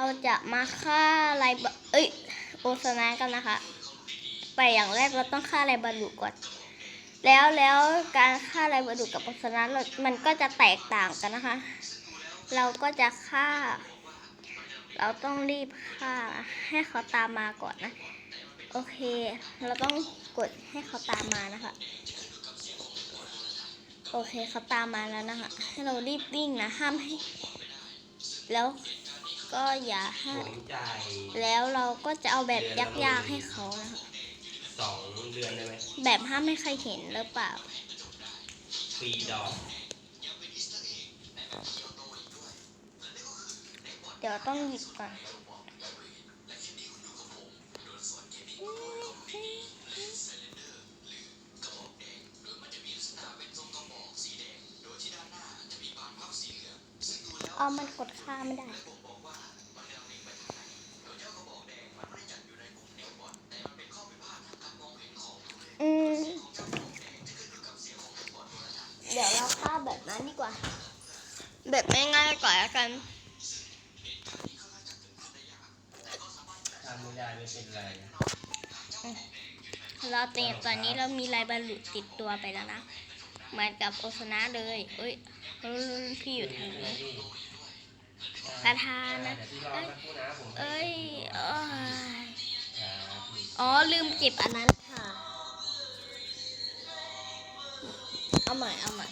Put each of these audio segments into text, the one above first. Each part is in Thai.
เราจะมาฆ่าไรบะเอ้ยโอสนากันนะคะ ไปอย่างแรกเราต้องฆ่าไรบารุก่อน แล้วแล้วการฆ่าไรบารุกับโอสนาเรามันก็จะแตกต่างกันนะคะ เราก็จะฆ่า เราต้องรีบฆ่าให้เขาตามมาก่อนนะ โอเค เราต้องกดให้เขาตามมานะคะ โอเคเขาตามมาแล้วนะคะ ให้เรารีบวิ่งนะ ห้ามให้ แล้ว ก็อย่าให้สวมใจแล้วเราก็จะเอาแบบยากๆให้เขานะคะสองเดือนได้ไหมแบบห้ามไม่ใครเห็นหรือเปล่าฟรีดอกเดี๋ยวต้องหยิบก่อนเอามันกดค่าไม่ได้ อืมเดี๋ยวเราฆ่าแบบนั้นดีกว่า แบบง่ายๆก่อนแล้วกันทำไม่ได้ไม่เป็นไรเราเตรียมตอนนี้เรามีลายบรรลุติดตัวไปแล้วนะเหมือนกับโอซนะเลยเอ้ยรุ่นพี่อยู่ทางนี้ประธานนะเดี๋ยวพี่รอสักครู่นะผมเอ้ยเอ้ยครับอ๋อ ลืมเก็บอันนั้น เอาใหม่เอาใหม่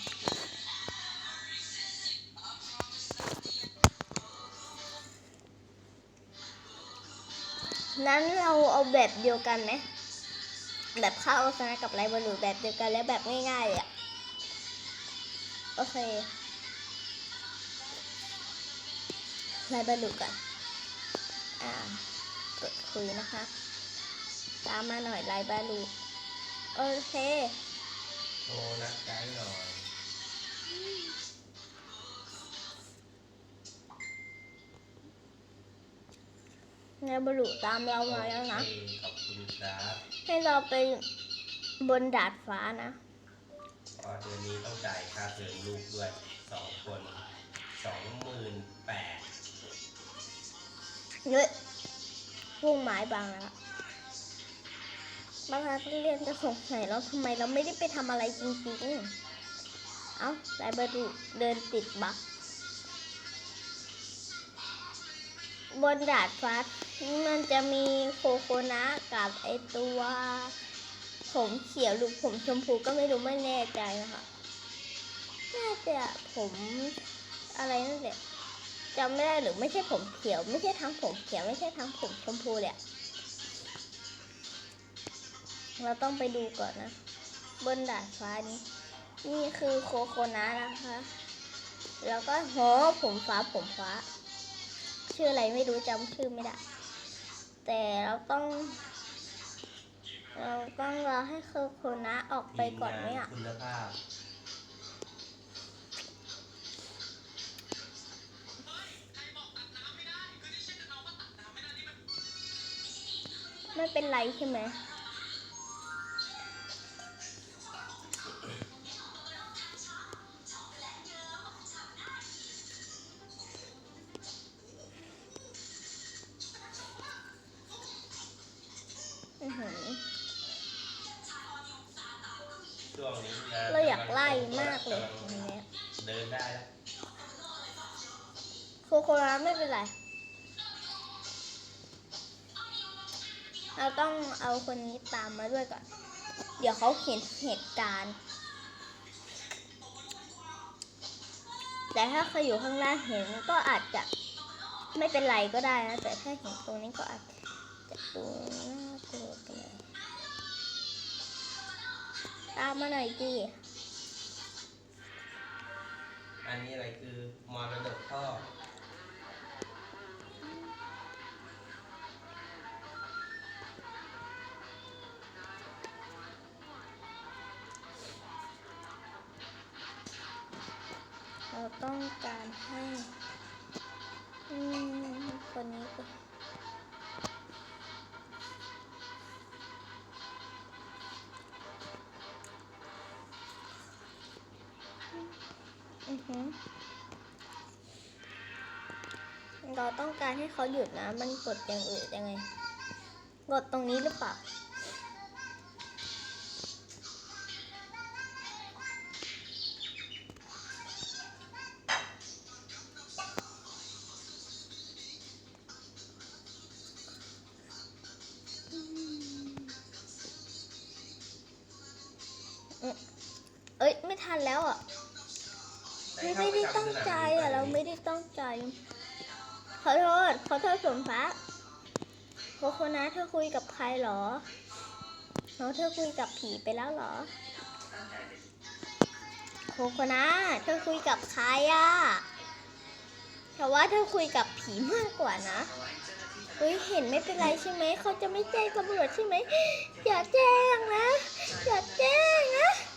นั้นเราเอาแบบเดียวกันไหมแบบข้าวโอซานะกับไรบอลูแบบเดียวกันแล้วแบบง่ายๆเลยอะโอเคไรบอลูกันอ่ากดคุยนะคะ ตามมาหน่อยไรบอลูโอเค โทรนัดไกด์หน่อยไรบอลูตามเรามาแล้วนะโอเคขอบคุณครับให้เราไปบนดาดฟ้านะอ๋อเดือนนี้ต้องจ่ายค่าเทอมลูกด้วยสองคนสองหมื่นแปดเฮ้ยพุ่งไม้บางแล้ว บางครั้งเรียนจะสงสัยแล้วทำไมเราไม่ได้ไปทำอะไรจริงๆ เอา้าไรบอลูเดินติดบักบนดาดฟ้ามันจะมีโคโคนะกับไอตัวผมเขียวหรือผมชมพูก็ไม่รู้ไม่แน่ใจนะคะน่าจะผมอะไรนั่นแหละจำไม่ได้หรือไม่ใช่ผมเขียว ไม่ใช่ทั้งผมเขียวไม่ใช่ทั้งผมชมพูเลยอะ เราต้องไปดูก่อนนะ บนดาดฟ้านี้ นี่คือโคโคนะนะคะ แล้วก็โหผมฟ้าผมฟ้า ชื่ออะไรไม่รู้จำชื่อไม่ได้ แต่เราต้อง เราต้องรอให้โคโคนะออกไปก่อนไหมอะคุณภาพไม่เป็นไรใช่ไหม คโคนไม่เป็นไร เราต้องเอาคนนี้ตามมาด้วยก่อน เดี๋ยวเขาเห็นเหตุการณ์ แต่ถ้าเขาอยู่ข้างล่างเห็นก็อาจจะไม่เป็นไรก็ได้นะ แต่ถ้าเห็นตรงนี้ก็อาจจะดูน่ากลัวไปเลยตามมาหน่อยจีอันนี้อะไรคือมรดกพ่อ ต้องการให้คนนี้ไปอือหือเราต้องการให้เขาหยุดนะ มันกดอย่างอื่นยังไง กดตรงนี้หรือเปล่า อ้ยไม่ทันแล้วอะไม่ไม่ได้ตั้งใจอะ เราไม่ได้ตั้งใจ ขอโทษ ขอโทษสมฟ้าโคโคนะเธอคุยกับใครเหรอน้องเธอคุยกับผีไปแล้วเหรอ โคโคนะเธอคุยกับใครอะแต่ว่าเธอคุยกับผีมากกว่านะเฮ้ยเห็นไม่เป็นไรใช่ไหม เขาจะไม่แจ้งตำรวจใช่ไหม อย่าแจ้งนะ อย่าแจ้งนะเฮ้ยเ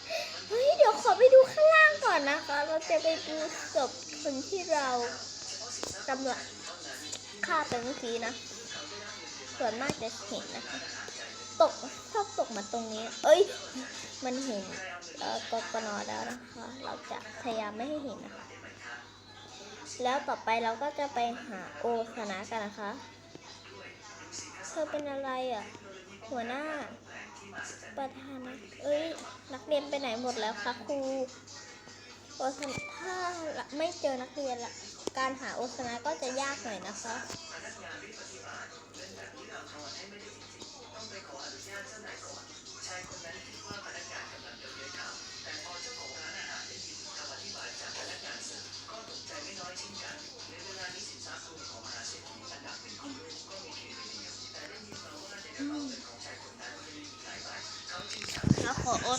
ดี๋ยวขอไปดูข้างล่างก่อนนะคะ เราจะไปดูศพคนที่เราตำรวจฆ่าไปเมื่อกี้นะ ส่วนมากจะเห็นนะคะ ตกชอบตกมาตรงนี้ เอ้ย มันเห็นเออกกนแล้วนะคะ เราจะพยายามไม่ให้เห็นนะคะ แล้วต่อไปเราก็จะไปหาโอคณะกันนะคะ เธอเป็นอะไรอะ หัวหน้า ประธานนะเอ้ย นักเรียนไปไหนหมดแล้วคะครูโอสนถ้าไม่เจอนักเรียนละการหาโอสนาก็จะยากหน่อยนะคะแล้วขอโอ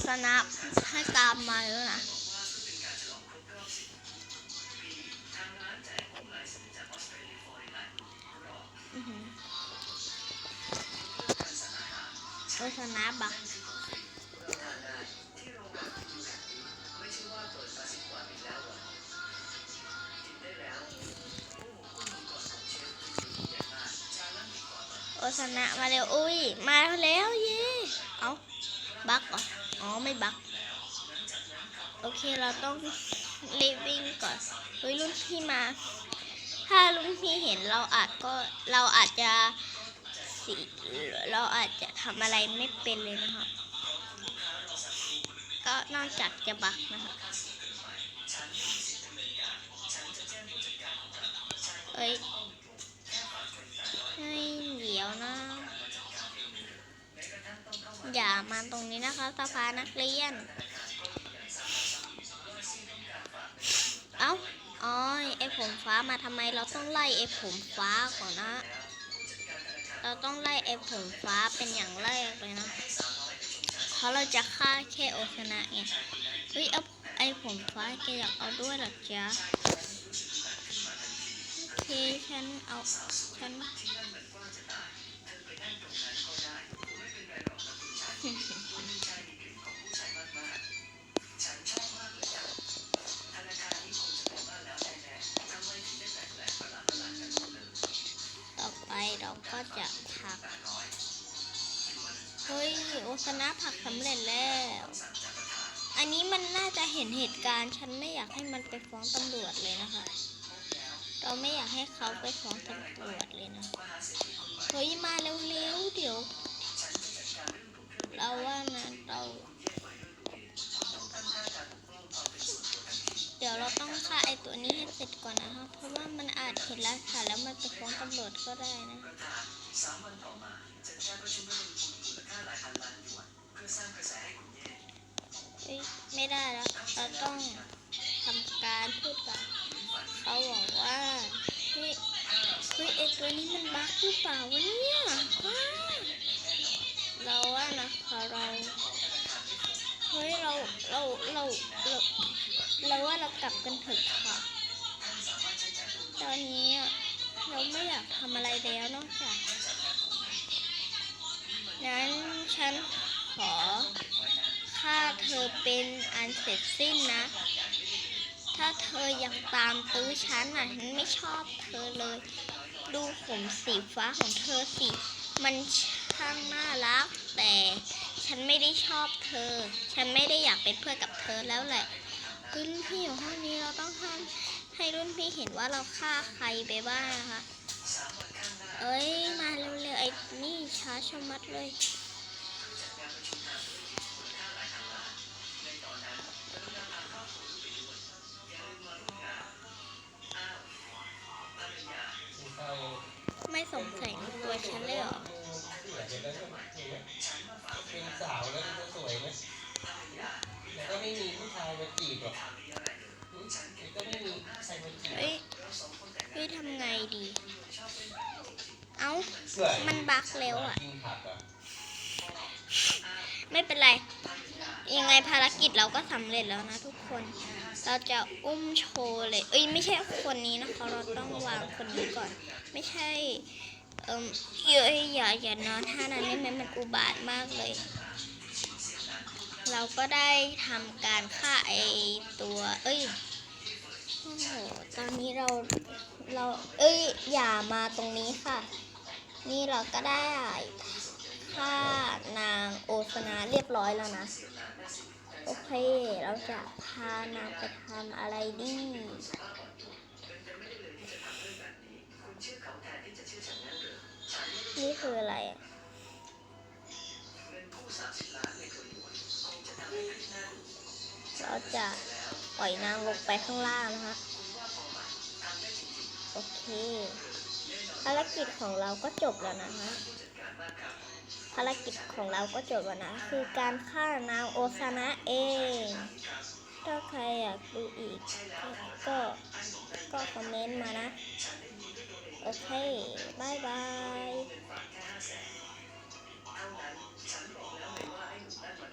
สนะให้ตามมาแล้วนะโอสนะบักโอสนะมาเร็ว อุ้ย มาแล้วเย่เอาบักเหรอ อ๋อไม่บักโอเคเราต้องรีบวิ่งก่อนเฮ้ยรุ่นพี่มา ถ้ารุ่นพี่เห็นเราอาจก็เราอาจจะสิเราอาจจะทำอะไรไม่เป็นเลยนะคะก็นอกจากจะบักนะคะเอ้ยให้เดี๋ยวนะ อย่ามาตรงนี้นะคะสภานักเรียน เอ้าอ๋อไอผมฟ้ามาทำไมเราต้องไล่ไอผมฟ้าก่อนนะ เราต้องไล่ไอผมฟ้าเป็นอย่างแรกเลยนะเพราะเราจะฆ่าแค่โอชนะไงเฮ้ยเอาไอผมฟ้าแกอยากเอาด้วยหรอจ๊ะโอเคฉันเอาฉัน เราก็จะผัก เฮ้ย โอชนะผักสำเร็จแล้ว อันนี้มันน่าจะเห็นเหตุการณ์ฉันไม่อยากให้มันไปฟ้องตำรวจเลยนะคะ เราไม่อยากให้เขาไปฟ้องตำรวจเลยนะ เฮ้ย มาเร็วๆเดี๋ยว เราว่านะเรา ดี๋ยวเราต้องฆ่าไอตัวนี้ให้เสร็จก่อนนะคะเพราะว่ามันอาจเห็นแล้วค่ะแล้วมันไปฟ้องตำรวจก็ได้นะเฮ้ยไม่ได้แล้ว เราต้องทำการพูดกับเขาบอกว่าเฮ้ยเฮ้ยไอตัวนี้มันบั๊กหรือเปล่าวะเนี่ยเราว่านะคะเราเฮ้ยเราเราเรา เราว่าเรากลับกันเถอะค่ะ ตอนนี้เราไม่อยากทำอะไรแล้วนอกจาก นั้นฉันขอฆ่าเธอเป็นอันเสร็จสิ้นนะ ถ้าเธอยังตามตื้อฉันอะฉันไม่ชอบเธอเลย ดูผมสีฟ้าของเธอสิ มันช่างน่ารัก แต่ฉันไม่ได้ชอบเธอ ฉันไม่ได้อยากเป็นเพื่อนกับเธอแล้วแหละเฮ้ย รุ่นพี่อยู่ห้องนี้เราต้องห้ามให้รุ่นพี่เห็นว่าเราฆ่าใครไปบ้างนะคะ เอ้ย มาเร็วๆไอ้นี่ช้าชะมัดเลย เฮ้ยเฮ้ยทำไงดี เอ้าสวยมันบักแล้วอะกินผักอะ ไม่เป็นไร ยังไงภารกิจเราก็สำเร็จแล้วนะทุกคน เราจะอุ้มโชว์เลย เอ้ยไม่ใช่คนนี้นะคะ เราต้องวางคนนี้ก่อน ไม่ใช่ เอิมเอ้ยอย่าอย่านอนท่านั้นนี่มันมันอุบาทมากเลย เราก็ได้ทำการฆ่าไอตัว เอ้ย โอ้โหตอนนี้เราเราเอ้ยอย่ามาตรงนี้ค่ะ นี่เราก็ได้ฆ่านางโอสนาเรียบร้อยแล้วนะ โอเค เราจะพานางไปทำอะไรดีนี่คืออะไรเราจะ ปล่อยนางลงไปข้างล่างนะคะโอเค ภารกิจของเราก็จบแล้วนะคะภารกิจของเราก็จบแล้วนะ คือการฆ่านางโอซานะเอง ถ้าใครอยากดูอีก ก็ ก็คอมเมนต์มานะ โอเคบายบาย